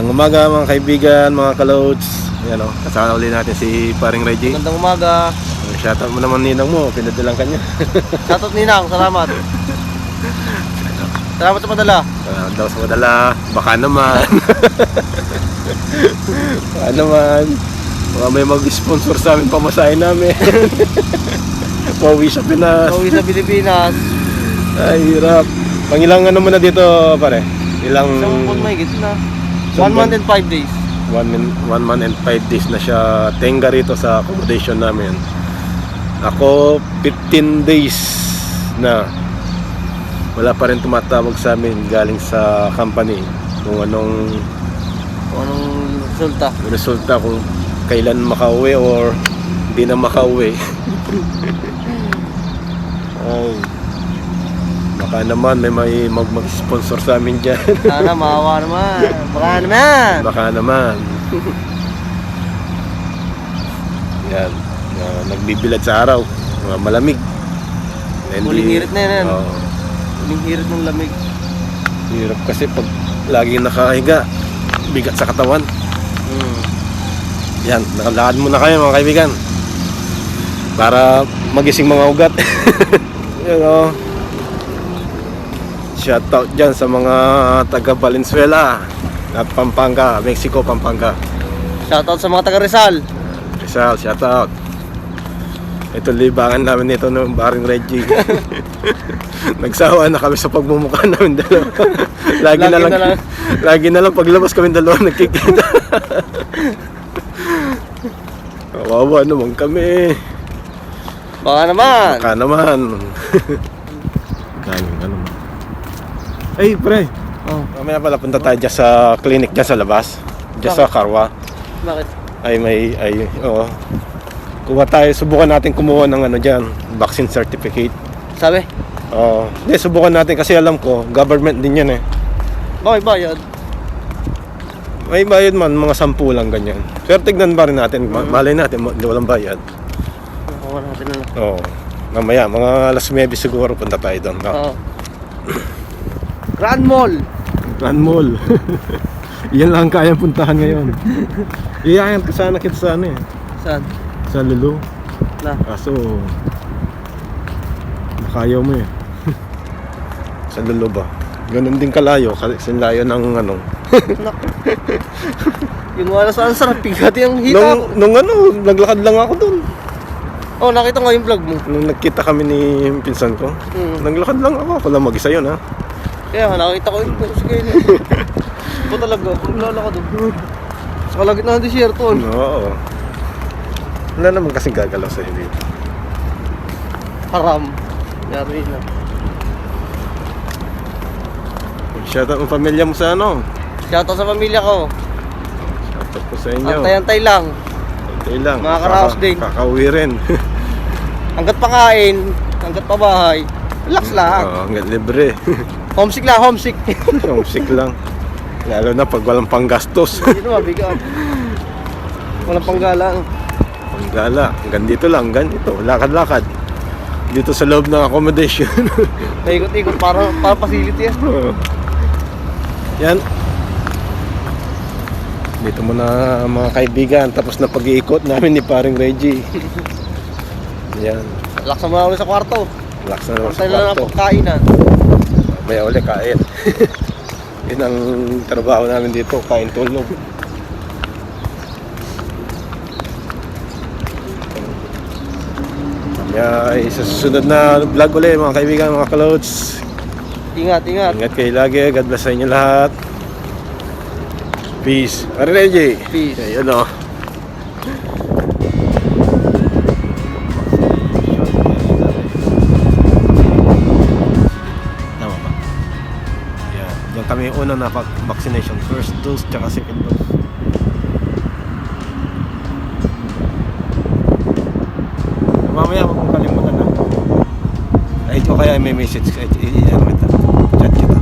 Magandang umaga mga kaibigan, mga kaloads. Yan o, kasama ulit natin si paring Reggie. Magandang umaga. Shoutout mo naman ninang mo, pinadalang kanya. Shoutout Ninang, salamat. Salamat sa padala. Salamat daw sa madala, baka naman. baka naman. Baka may mag-sponsor sa amin pamasahin namin. Pauwi sa Pinas. Pauwi sa Pilipinas. Ay, hirap. Pangilang ano mo na dito, pare? Ilang... Isang buwan may na. Isang One month and five days. one, one month and five days na siya tenga rito sa accommodation namin. Ako, 15 days na wala pa rin tumatawag sa amin galing sa company kung anong Kung anong resulta. resulta kung kailan makauwi or hindi na makauwi. Ay, baka naman may, may mag mag-sponsor sa amin dyan. Sana maawa naman. Baka naman. Baka naman. Yan. Na nagbibilad sa araw. Mga malamig. Hindi- Huling hirit na yan. Oo. Huling hirit ng lamig. hirap kasi pag laging nakahiga, bigat sa katawan. Hmm. Yan, nakalakad muna kayo mga kaibigan. Para magising mga ugat. Yan o. Shoutout dyan sa mga taga Valenzuela at Pampanga, Mexico, Pampanga. Shoutout sa mga taga Rizal. Rizal, shoutout. Ito libangan namin nito ng Baring Reggie. Nagsawa na kami sa pagmumukha namin dalawa. lagi, na Lagi lang, na lang. lagi na lang paglabas kami dalawa nagkikita. Kawawa naman kami. Baka naman. Baka naman. Galing ano. Ay, pre. Oh, Mamaya pala punta tayo dyan sa clinic dyan sa labas. Dyan sa Karwa. bakit? ay may ay oo. Kuha tayo, subukan natin kumuha ng ano diyan, vaccine certificate. Sabi? Oo. Hindi, subukan natin kasi alam ko, government din 'yan eh. Bakit bayad? May bayad man, mga sampu lang ganyan. Pero tignan pa rin natin, ma- malay natin, ma- walang bayad. Nakuha natin na lang. Oo. Mamaya, mga alas 9 siguro punta tayo doon. No? Oo. Grand Mall. Run Mall. Yan lang ang kayang puntahan ngayon. Iyayan ka sana kita sa ano eh. Saan? Sa Lulu. Na. Kaso, makayaw mo eh. sa Lulu ba? Ganun din kalayo, kasi layo ng ano. Yung wala saan sarap pigat yung hita. Nung, nung ano, naglakad lang ako doon. Oh, nakita ko yung vlog mo. Nung nagkita kami ni pinsan ko, Hmm. naglakad lang ako. Ako lang mag-isa yun ha. Kaya nakita ko yung post kayo. Ito talaga, lalakad doon. Sa kalagitnaan ng desierto. Oo. Wala naman kasing gagalaw sa hindi. Haram. Yari na. Shoutout ang pamilya mo sa ano. Shoutout sa pamilya ko. Shoutout ko sa inyo. Antay-antay lang. Antay lang. Mga karaos din. Kakauwi rin. Hanggat pakain, hanggat pabahay. Relax lang. Oo, hanggang libre. Homesick lang, homesick. Homesick lang. Lalo na pag walang panggastos. Hindi naman, bigat. Walang panggalang. Panggala. Hanggang dito lang. Hanggang dito. Lakad-lakad. Dito sa loob ng accommodation. Paikot-ikot para, para facility yan. Oo. Yan. Dito muna mga kaibigan. Tapos na pag-iikot namin ni paring Reggie. Yan. Relax naman ulit sa kwarto. Relax na sa Antay na lang kwarto. ang pagkainan. Maya uli kain. Yun ang trabaho namin dito. Kain tulog. Mamaya ay sa susunod na vlog ulit mga kaibigan, mga kalods. Ingat, ingat. Ingat kayo lagi. God bless sa inyo lahat. Peace. Pare Reggie. Peace. Ayun o. Tama kami una na vaccination. First dose tsaka second dose. Mamaya huwag mong kalimutan na. Ay, ito kaya may message. Ano kita. Chat kita.